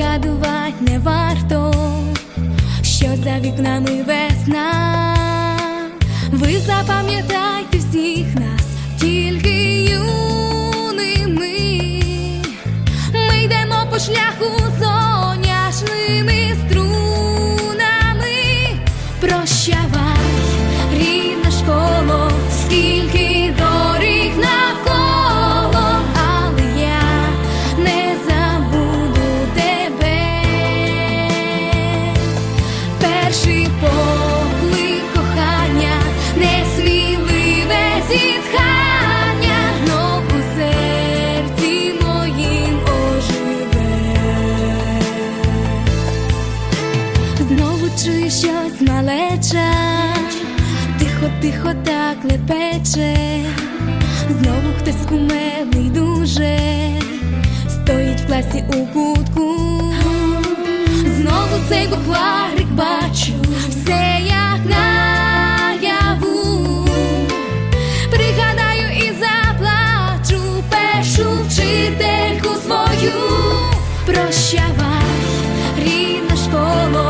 і згадувати не варто, що за вікнами весна. Ви запам'ятайте чую щось малеча, тихо, тихо так лепече, знову хтось кумедний дуже, стоїть в класі у кутку, знову цей букварик бачу, все як наяву. Пригадаю і заплачу. Першу вчительку свою. Прощавай, рідна школо,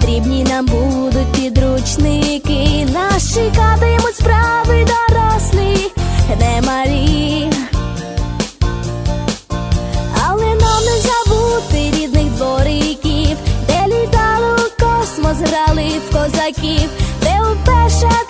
потрібні нам будуть підручники. Нас чекатимуть справи дорослі, не малі. Але нам не забути рідних двориків, де літали у космос, грали в козаків, де уперше.